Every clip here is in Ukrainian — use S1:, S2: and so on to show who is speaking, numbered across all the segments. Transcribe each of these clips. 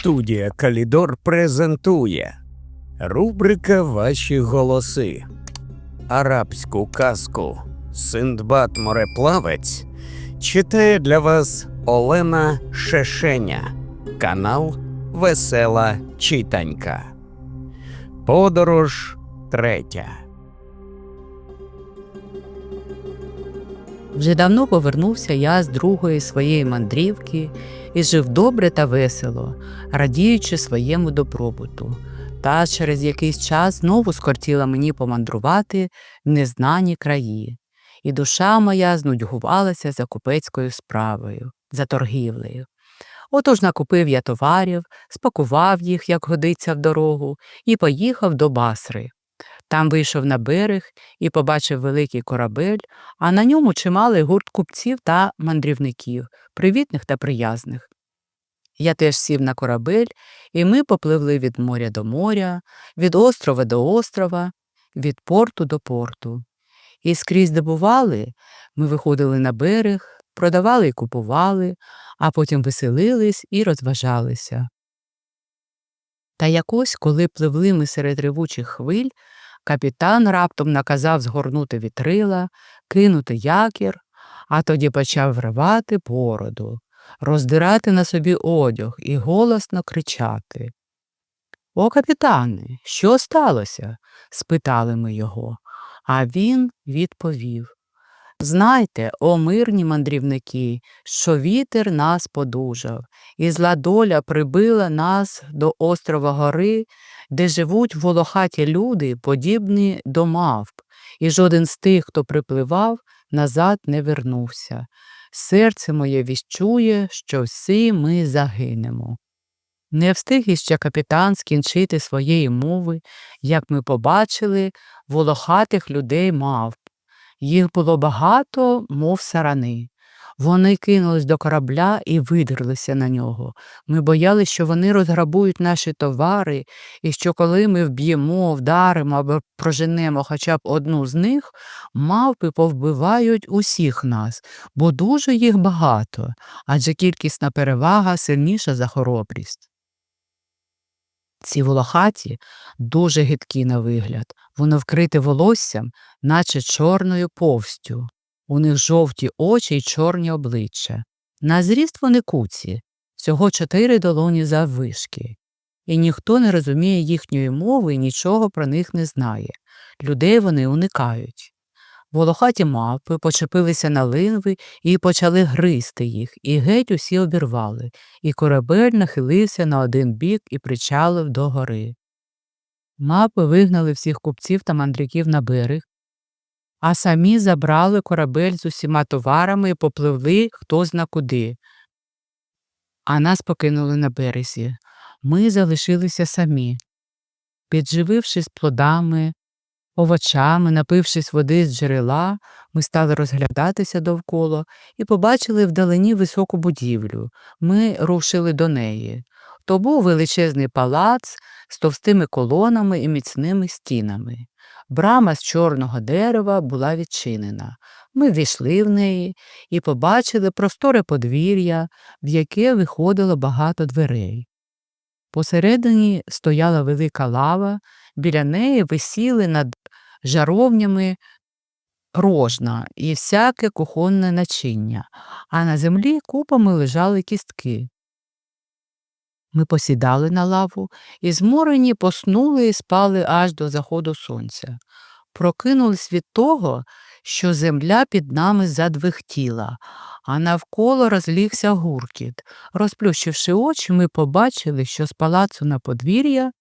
S1: Студія Калідор презентує Рубрика Ваші голоси. Арабську казку Синдбад мореплавець читає для вас Олена Шешеня. Канал Весела Читанька. Подорож третя.
S2: Вже давно повернувся я з другої своєї мандрівки і жив добре та весело, радіючи своєму добробуту. Та через якийсь час знову скортіла мені помандрувати в незнані краї, і душа моя знудьгувалася за купецькою справою, за торгівлею. Отож накупив я товарів, спакував їх, як годиться в дорогу, і поїхав до Басри. Там вийшов на берег і побачив великий корабель, а на ньому чималий гурт купців та мандрівників, привітних та приязних. Я теж сів на корабель, і ми попливли від моря до моря, від острова до острова, від порту до порту. І скрізь де бували, ми виходили на берег, продавали і купували, а потім веселились і розважалися. Та якось, коли пливли ми серед ревучих хвиль, Капітан раптом наказав згорнути вітрила, кинути якір, а тоді почав вривати бороду, роздирати на собі одяг і голосно кричати. О, капітане, що сталося? спитали ми його, а він відповів. Знайте, о мирні мандрівники, що вітер нас подужав, і зла доля прибила нас до острова гори, де живуть волохаті люди, подібні до мавп, і жоден з тих, хто припливав, назад не вернувся. Серце моє віщує, що всі ми загинемо. Не встиг іще капітан скінчити своєї мови, як ми побачили волохатих людей мавп. Їх було багато, мов сарани. Вони кинулись до корабля і видерлися на нього. Ми боялися, що вони розграбують наші товари, і що коли ми вб'ємо, вдаримо або проженемо хоча б одну з них, мавпи повбивають усіх нас, бо дуже їх багато, адже кількісна перевага сильніша за хоробрість. Ці волохаті дуже гидкі на вигляд, воно вкрите волоссям, наче чорною повстю. У них жовті очі й чорні обличчя. На зріст вони куці, всього чотири долоні заввишки. І ніхто не розуміє їхньої мови і нічого про них не знає. Людей вони уникають. Волохаті мавпи почепилися на линви і почали гризти їх, і геть усі обірвали, і корабель нахилився на один бік і причалив до гори. Мапи вигнали всіх купців та мандряків на берег, а самі забрали корабель з усіма товарами і попливли хто зна куди. А нас покинули на березі. Ми залишилися самі. Підживившись плодами, овочами, напившись води з джерела, ми стали розглядатися довкола і побачили вдалині високу будівлю. Ми рушили до неї. То був величезний палац з товстими колонами і міцними стінами. Брама з чорного дерева була відчинена. Ми ввійшли в неї і побачили просторе подвір'я, в яке виходило багато дверей. Посередині стояла велика лава, біля неї висіли над жаровнями рожна і всяке кухонне начиння, а на землі купами лежали кістки. Ми посідали на лаву і зморені поснули і спали аж до заходу сонця. Прокинулись від того, що земля під нами задвихтіла, а навколо розлігся гуркіт. Розплющивши очі, ми побачили, що з палацу на подвір'я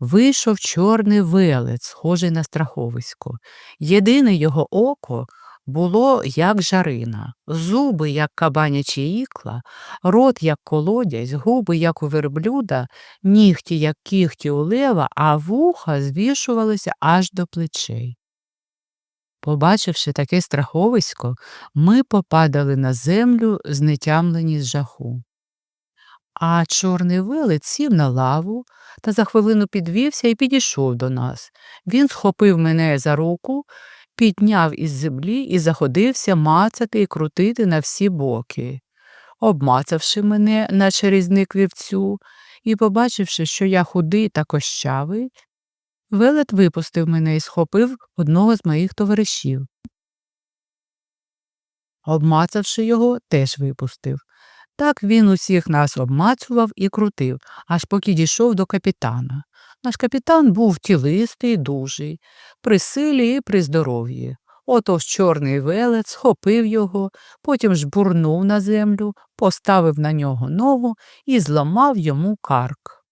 S2: вийшов чорний велець, схожий на страховисько. Єдине його око було, як жарина, зуби, як кабанячі ікла, рот, як колодязь, губи, як у верблюда, нігті, як кігті у лева, а вуха звішувалися аж до плечей. Побачивши таке страховисько, ми попадали на землю, знетямлені з жаху. А чорний велець сів на лаву та за хвилину підвівся і підійшов до нас. Він схопив мене за руку, підняв із землі і заходився мацати і крутити на всі боки. обмацавши мене, наче різник вівцю, і побачивши, що я худий та кощавий, велет випустив мене і схопив одного з моїх товаришів. Обмацавши його, теж випустив. Так він усіх нас обмацував і крутив, аж поки дійшов до капітана. Наш капітан був тілистий, дужий, при силі і при здоров'ї. Отож чорний велет схопив його, потім жбурнув на землю, поставив на нього ногу і зламав йому карк.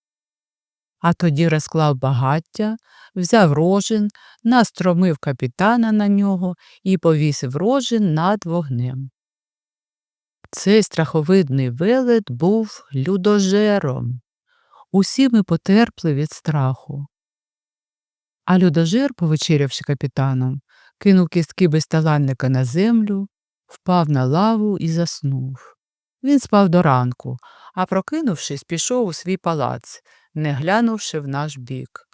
S2: А тоді розклав багаття, взяв рожен, настромив капітана на нього і повісив рожен над вогнем. Цей страховидний велет був людожером. Усі ми потерпли від страху. А людожер, повечерявши капітаном, кинув кістки безталанника на землю, впав на лаву і заснув. Він спав до ранку, а прокинувшись, пішов у свій палац, не глянувши в наш бік.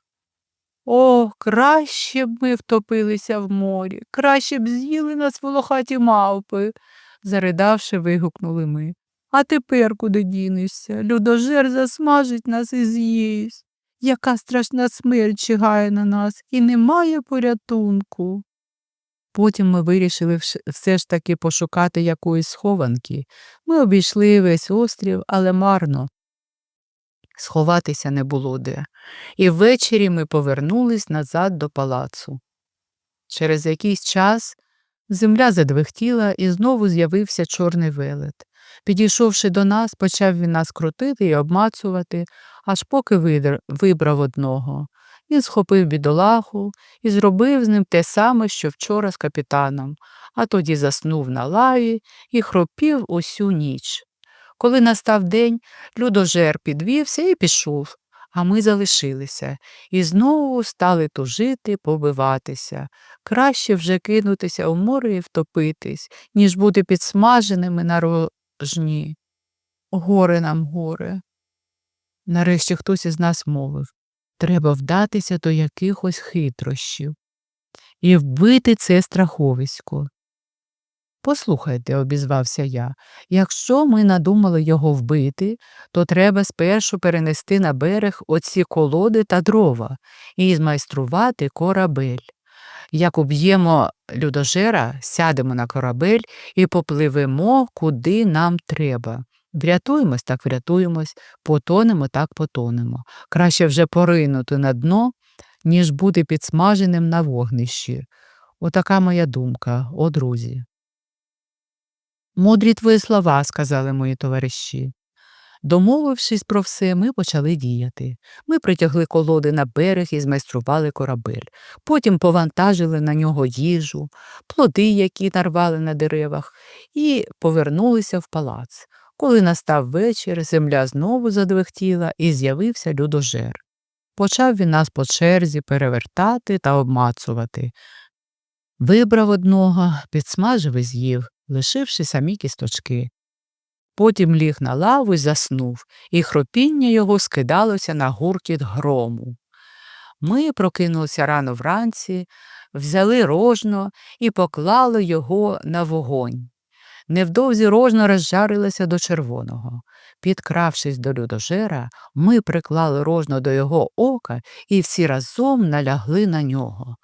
S2: О, краще б ми втопилися в морі, краще б з'їли нас волохаті мавпи, заридавши, вигукнули ми. А тепер куди дінешся? Людожер засмажить нас і з'їсть. Яка страшна смерть чигає на нас, і немає порятунку. Потім ми вирішили все ж таки пошукати якоїсь схованки. Ми обійшли весь острів, але марно. Сховатися не було де. І ввечері ми повернулись назад до палацу. Через якийсь час земля задвихтіла і знову з'явився чорний велет. Підійшовши до нас, почав він нас крутити і обмацувати, аж поки вибрав одного. Він схопив бідолаху і зробив з ним те саме, що вчора з капітаном, а тоді заснув на лаві і хропів усю ніч. Коли настав день, людожер підвівся і пішов, а ми залишилися і знову стали тужити, побиватися. Краще вже кинутися у море і втопитись, ніж бути підсмаженими на рожні. Горе нам горе. Нарешті хтось із нас мовив треба вдатися до якихось хитрощів і вбити це страховисько. Послухайте, обізвався я, якщо ми надумали його вбити, то треба спершу перенести на берег оці колоди та дрова і змайструвати корабель. Як уб'ємо людожера, сядемо на корабель і попливемо, куди нам треба. Врятуємось, так врятуємось, потонемо, так потонемо. Краще вже поринути на дно, ніж бути підсмаженим на вогнищі. Отака моя думка, о друзі. Мудрі твої слова, сказали мої товариші. Домовившись про все, ми почали діяти. Ми притягли колоди на берег і змайстрували корабель. Потім повантажили на нього їжу, плоди, які нарвали на деревах, і повернулися в палац. Коли настав вечір, земля знову задвихтіла і з'явився людожер. Почав він нас по черзі перевертати та обмацувати. Вибрав одного, підсмажив і з'їв, лишивши самі кісточки. Потім ліг на лаву й заснув, і хропіння його скидалося на гуркіт грому. Ми прокинулися рано вранці, взяли рожно і поклали його на вогонь. Невдовзі рожно розжарилося до червоного. Підкравшись до людожера, ми приклали рожно до його ока і всі разом налягли на нього.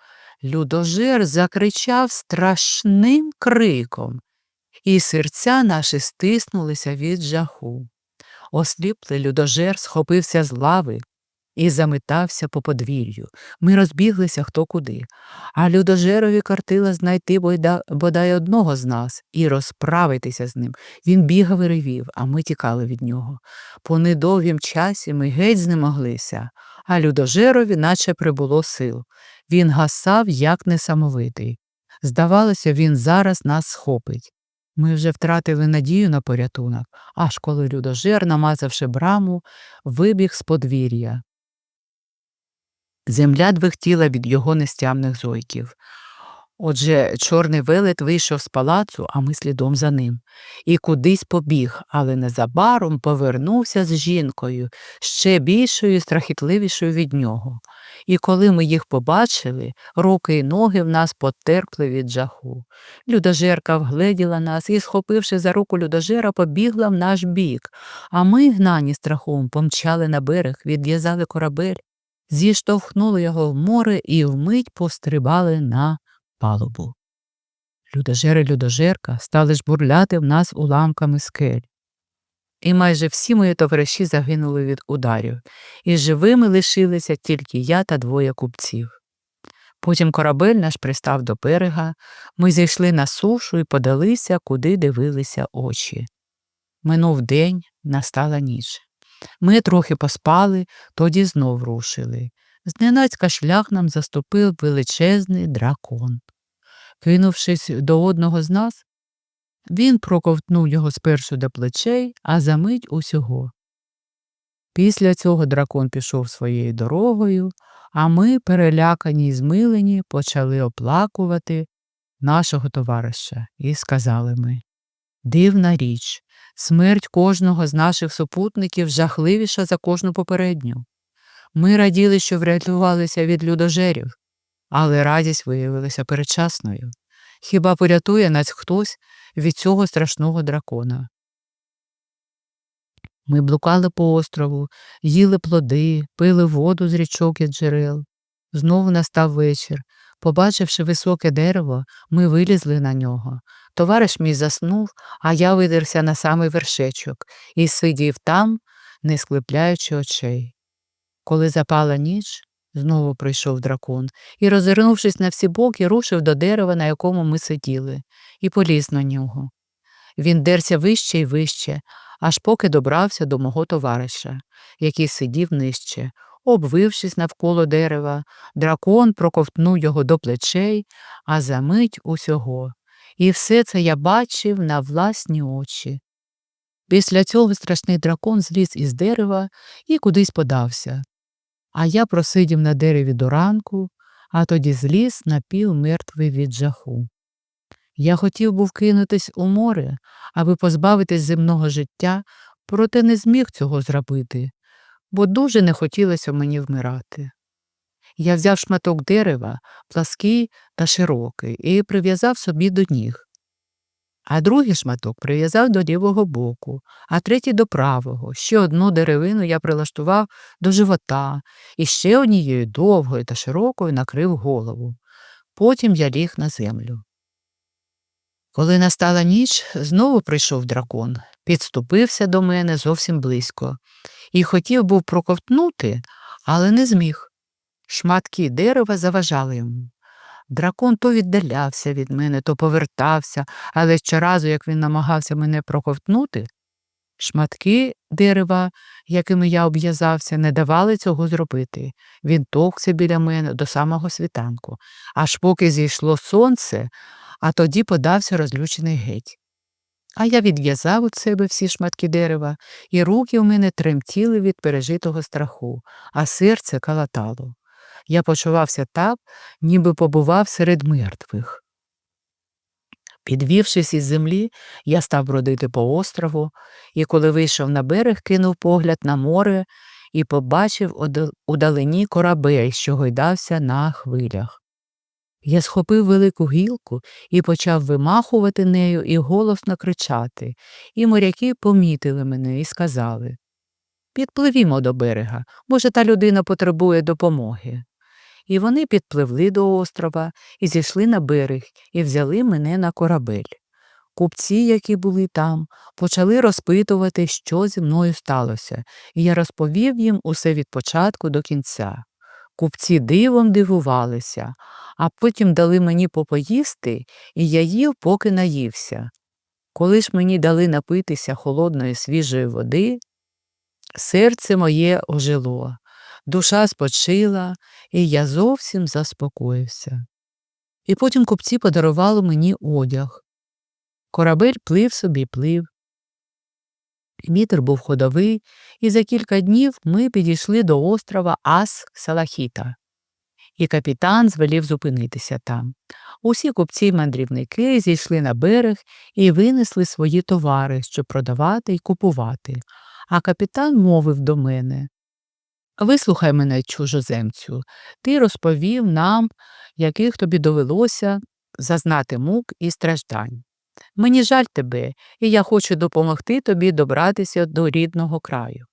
S2: Людожер закричав страшним криком, і серця наші стиснулися від жаху. Осліплий людожер схопився з лави і заметався по подвір'ю. Ми розбіглися хто куди, а людожерові картила знайти бодай одного з нас і розправитися з ним. Він бігав і ревів, а ми тікали від нього. По недовгім часі ми геть знемоглися, а людожерові наче прибуло сил. Він гасав, як несамовитий. Здавалося, він зараз нас схопить. Ми вже втратили надію на порятунок, аж коли людожер, намазавши браму, вибіг з подвір'я. Земля двихтіла від його нестямних зойків. Отже, чорний велет вийшов з палацу, а ми слідом за ним, і кудись побіг, але незабаром повернувся з жінкою, ще більшою і страхітливішою від нього. І коли ми їх побачили, руки й ноги в нас потерпли від жаху. Людожерка вгледіла нас і, схопивши за руку людожера, побігла в наш бік, а ми, гнані страхом, помчали на берег, відв'язали корабель, зіштовхнули його в море і вмить пострибали на палубу. Людожери людожерка стали жбурляти в нас уламками скель. І майже всі мої товариші загинули від ударів, і живими лишилися тільки я та двоє купців. Потім корабель наш пристав до берега, ми зійшли на сушу і подалися, куди дивилися очі. Минув день, настала ніч. Ми трохи поспали, тоді знов рушили. Зненацька шлях нам заступив величезний дракон. Кинувшись до одного з нас, він проковтнув його спершу до плечей, а за мить усього. Після цього дракон пішов своєю дорогою, а ми, перелякані й змилені, почали оплакувати нашого товариша і сказали ми Дивна річ, смерть кожного з наших супутників жахливіша за кожну попередню. Ми раділи, що врятувалися від людожерів, але радість виявилася передчасною. Хіба порятує нас хтось від цього страшного дракона? Ми блукали по острову, їли плоди, пили воду з річок і джерел. Знову настав вечір. Побачивши високе дерево, ми вилізли на нього. Товариш мій заснув, а я видерся на самий вершечок і сидів там, не склепляючи очей. Коли запала ніч, знову прийшов дракон і, розвернувшись на всі боки, рушив до дерева, на якому ми сиділи, і поліз на нього. Він дерся вище і вище, аж поки добрався до мого товариша, який сидів нижче. Обвившись навколо дерева, дракон проковтнув його до плечей, а за мить усього. І все це я бачив на власні очі. Після цього страшний дракон зліз із дерева і кудись подався. А я просидів на дереві до ранку, а тоді зліз напів мертвий від жаху. Я хотів був кинутись у море, аби позбавитись земного життя, проте не зміг цього зробити, бо дуже не хотілося мені вмирати. Я взяв шматок дерева, плаский та широкий, і прив'язав собі до ніг. А другий шматок прив'язав до лівого боку, а третій до правого. Ще одну деревину я прилаштував до живота і ще однією довгою та широкою накрив голову. Потім я ліг на землю. Коли настала ніч, знову прийшов дракон, підступився до мене зовсім близько і хотів був проковтнути, але не зміг. Шматки дерева заважали йому. Дракон то віддалявся від мене, то повертався, але щоразу, як він намагався мене проковтнути, шматки дерева, якими я обв'язався, не давали цього зробити. Він товкся біля мене до самого світанку, аж поки зійшло сонце, а тоді подався розлючений геть. А я відв'язав від себе всі шматки дерева, і руки в мене тремтіли від пережитого страху, а серце калатало. Я почувався так, ніби побував серед мертвих. Підвівшись із землі, я став бродити по острову, і коли вийшов на берег, кинув погляд на море і побачив удалині корабель, що гойдався на хвилях. Я схопив велику гілку і почав вимахувати нею і голосно кричати, і моряки помітили мене і сказали Підпливімо до берега, може, та людина потребує допомоги. І вони підпливли до острова і зійшли на берег і взяли мене на корабель. Купці, які були там, почали розпитувати, що зі мною сталося, і я розповів їм усе від початку до кінця. Купці дивом дивувалися, а потім дали мені попоїсти, і я їв, поки наївся. Коли ж мені дали напитися холодної свіжої води, серце моє ожило, душа спочила, і я зовсім заспокоївся. І потім купці подарували мені одяг. Корабель плив собі плив. Вітер був ходовий, і за кілька днів ми підійшли до острова Ас Салахіта. І капітан звелів зупинитися там. Усі купці й мандрівники зійшли на берег і винесли свої товари, щоб продавати й купувати. А капітан мовив до мене Вислухай мене, чужоземцю, ти розповів нам, яких тобі довелося зазнати мук і страждань. Мені жаль тебе, і я хочу допомогти тобі добратися до рідного краю.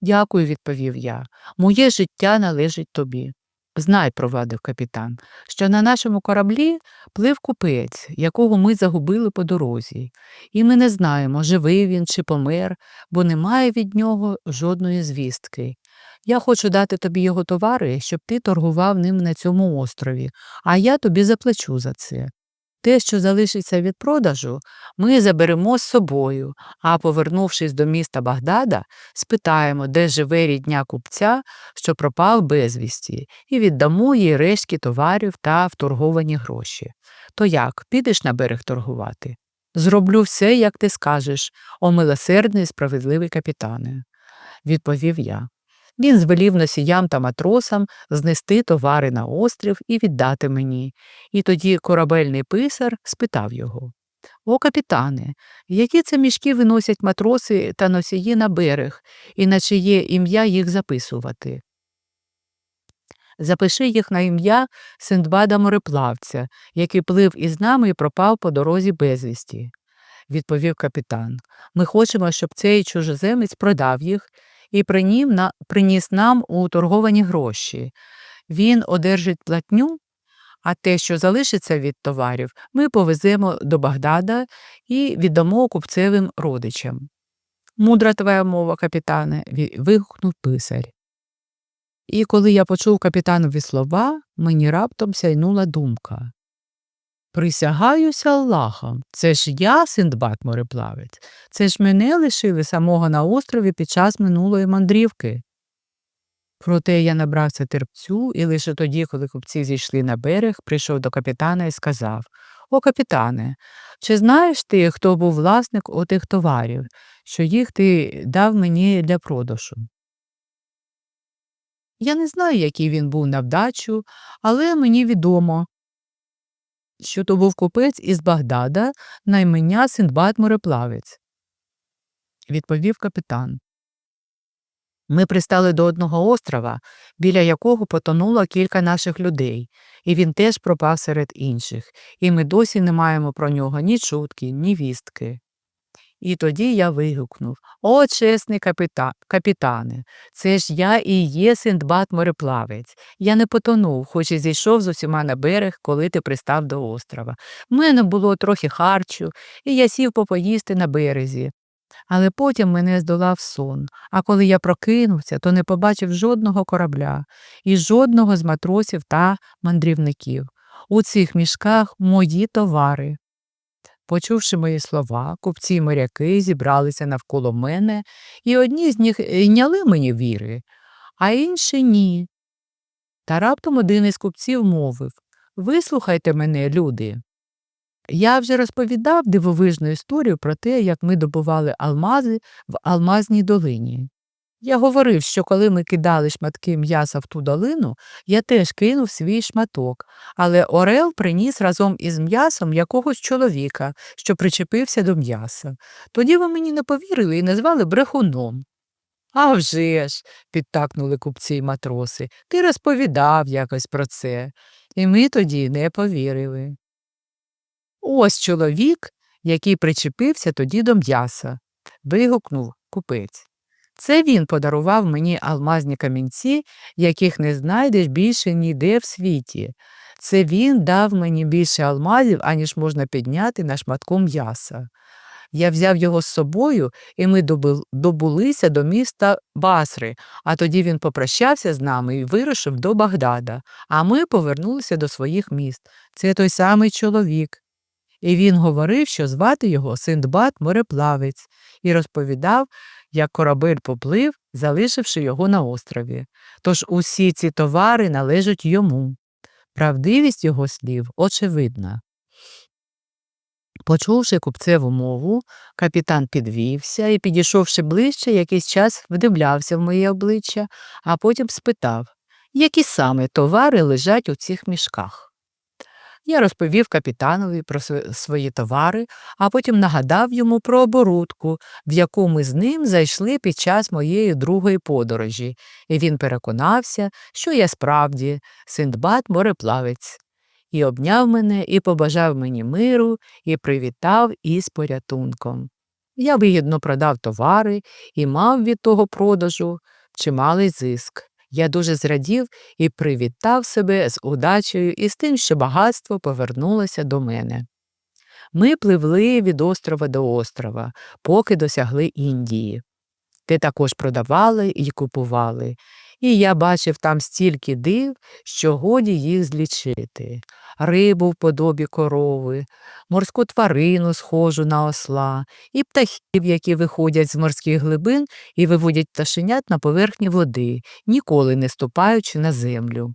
S2: Дякую, відповів я. Моє життя належить тобі. Знай, провадив капітан, що на нашому кораблі плив купець, якого ми загубили по дорозі, і ми не знаємо, живий він чи помер, бо немає від нього жодної звістки. Я хочу дати тобі його товари, щоб ти торгував ним на цьому острові, а я тобі заплачу за це. Те, що залишиться від продажу, ми заберемо з собою, а повернувшись до міста Багдада, спитаємо, де живе рідня купця, що пропав безвісті, і віддамо їй рештки товарів та вторговані гроші. То як, підеш на берег торгувати? Зроблю все, як ти скажеш, о милосердний справедливий капітане, відповів я. Він звелів носіям та матросам знести товари на острів і віддати мені. І тоді корабельний писар спитав його О, капітане, які це мішки виносять матроси та носії на берег, і на чиє ім'я їх записувати? Запиши їх на ім'я Синдбада мореплавця, який плив із нами і пропав по дорозі безвісті, відповів капітан. Ми хочемо, щоб цей чужоземець продав їх і приніс нам у торговані гроші. Він одержить платню, а те, що залишиться від товарів, ми повеземо до Багдада і віддамо купцевим родичам. Мудра твоя мова, капітане, вигукнув писар. І коли я почув капітанові слова, мені раптом сяйнула думка. Присягаюся Аллахом, це ж я, Синдбад мореплавець, це ж мене лишили самого на острові під час минулої мандрівки. Проте я набрався терпцю і лише тоді, коли купці зійшли на берег, прийшов до капітана і сказав О, капітане, чи знаєш ти, хто був власник отих товарів, що їх ти дав мені для продажу? Я не знаю, який він був на вдачу, але мені відомо, що то був купець із Багдада на імення Синдбад мореплавець, відповів капітан. Ми пристали до одного острова, біля якого потонуло кілька наших людей, і він теж пропав серед інших, і ми досі не маємо про нього ні чутки, ні вістки. І тоді я вигукнув О, чесний капіта... капітане, це ж я і є Синдбад мореплавець. Я не потонув, хоч і зійшов з усіма на берег, коли ти пристав до острова. В мене було трохи харчу, і я сів попоїсти на березі. Але потім мене здолав сон, а коли я прокинувся, то не побачив жодного корабля і жодного з матросів та мандрівників. У цих мішках мої товари. Почувши мої слова, купці й моряки зібралися навколо мене, і одні з них йняли мені віри, а інші ні. Та раптом один із купців мовив Вислухайте мене, люди. Я вже розповідав дивовижну історію про те, як ми добували алмази в Алмазній долині. Я говорив, що коли ми кидали шматки м'яса в ту долину, я теж кинув свій шматок, але Орел приніс разом із м'ясом якогось чоловіка, що причепився до м'яса. Тоді ви мені не повірили і назвали брехуном. «А вже ж», – підтакнули купці й матроси, ти розповідав якось про це. І ми тоді не повірили. Ось чоловік, який причепився тоді до м'яса, вигукнув купець. Це він подарував мені алмазні камінці, яких не знайдеш більше ніде в світі. Це він дав мені більше алмазів, аніж можна підняти на шматку м'яса. Я взяв його з собою, і ми добулися до міста Басри, а тоді він попрощався з нами і вирушив до Багдада, а ми повернулися до своїх міст. Це той самий чоловік. І він говорив, що звати його Синдбад мореплавець, і розповідав, як корабель поплив, залишивши його на острові. Тож усі ці товари належать йому. Правдивість його слів очевидна. Почувши купцеву мову, капітан підвівся і, підійшовши ближче, якийсь час вдивлявся в моє обличчя, а потім спитав, які саме товари лежать у цих мішках. Я розповів капітанові про свої товари, а потім нагадав йому про оборудку, в яку ми з ним зайшли під час моєї другої подорожі, і він переконався, що я справді Синдбад мореплавець. І обняв мене, і побажав мені миру, і привітав із порятунком. Я вигідно продав товари і мав від того продажу чималий зиск. Я дуже зрадів і привітав себе з удачею і з тим, що багатство повернулося до мене. Ми пливли від острова до острова, поки досягли Індії. Те також продавали і купували, і я бачив там стільки див, що годі їх злічити. Рибу в подобі корови, морську тварину, схожу на осла, і птахів, які виходять з морських глибин і виводять пташенят на поверхні води, ніколи не ступаючи на землю.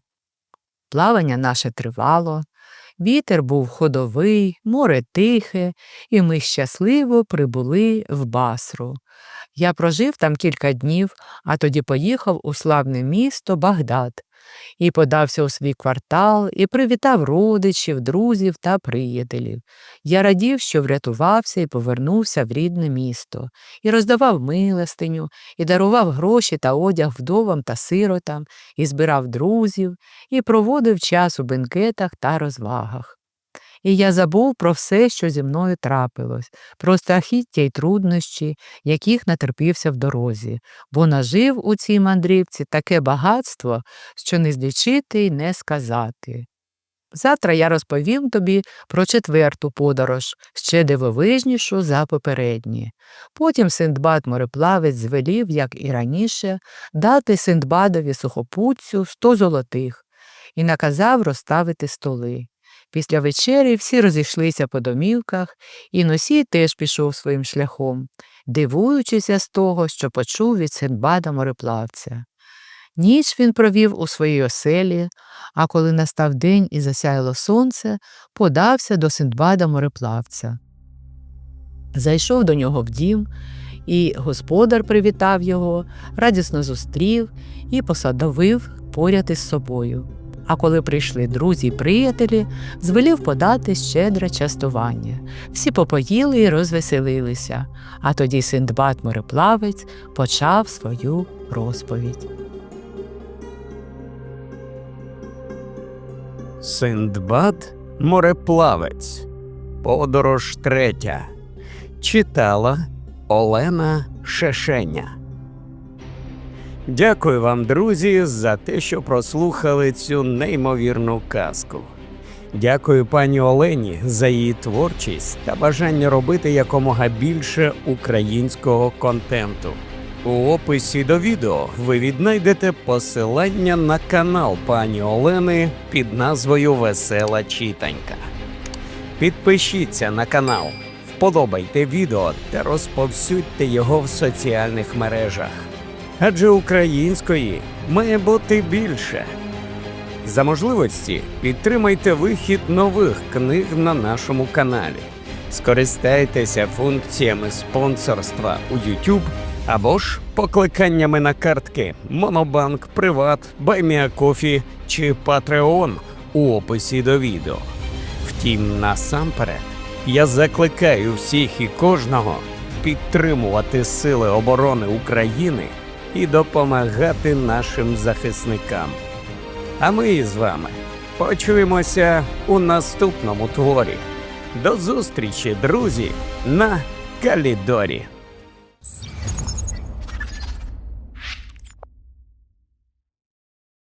S2: Плавання наше тривало, вітер був ходовий, море тихе, і ми щасливо прибули в Басру. Я прожив там кілька днів, а тоді поїхав у славне місто Багдад і подався у свій квартал, і привітав родичів, друзів та приятелів. Я радів, що врятувався і повернувся в рідне місто, і роздавав милостиню, і дарував гроші та одяг вдовам та сиротам, і збирав друзів, і проводив час у бенкетах та розвагах. І я забув про все, що зі мною трапилось, про страхіття й труднощі, яких натерпівся в дорозі, бо нажив у цій мандрівці таке багатство, що не злічити й не сказати. Завтра я розповім тобі про четверту подорож, ще дивовижнішу за попередні. Потім Синдбад мореплавець звелів, як і раніше, дати Синдбадові сухопутцю сто золотих і наказав розставити столи. Після вечері всі розійшлися по домівках, і носій теж пішов своїм шляхом, дивуючися з того, що почув від Синдбада мореплавця. Ніч він провів у своїй оселі, а коли настав день і засяяло сонце, подався до Синдбада мореплавця. Зайшов до нього в дім, і господар привітав його, радісно зустрів і посадовив поряд із собою. А коли прийшли друзі й приятелі, звелів подати щедре частування. Всі попоїли і розвеселилися, а тоді Синдбад мореплавець почав свою розповідь.
S1: Синдбад мореплавець. Подорож третя. Читала Олена Шешеня. Дякую вам, друзі, за те, що прослухали цю неймовірну казку. Дякую пані Олені за її творчість та бажання робити якомога більше українського контенту. У описі до відео ви віднайдете посилання на канал пані Олени під назвою Весела читанька. Підпишіться на канал, вподобайте відео та розповсюдьте його в соціальних мережах. Адже української має бути більше. За можливості підтримайте вихід нових книг на нашому каналі. Скористайтеся функціями спонсорства у YouTube або ж покликаннями на картки Монобанк, Приват, Байміакофі чи Patreon у описі до відео. Втім, насамперед, я закликаю всіх і кожного підтримувати Сили оборони України і допомагати нашим захисникам. А ми з вами почуємося у наступному творі. До зустрічі, друзі, на Калідорі.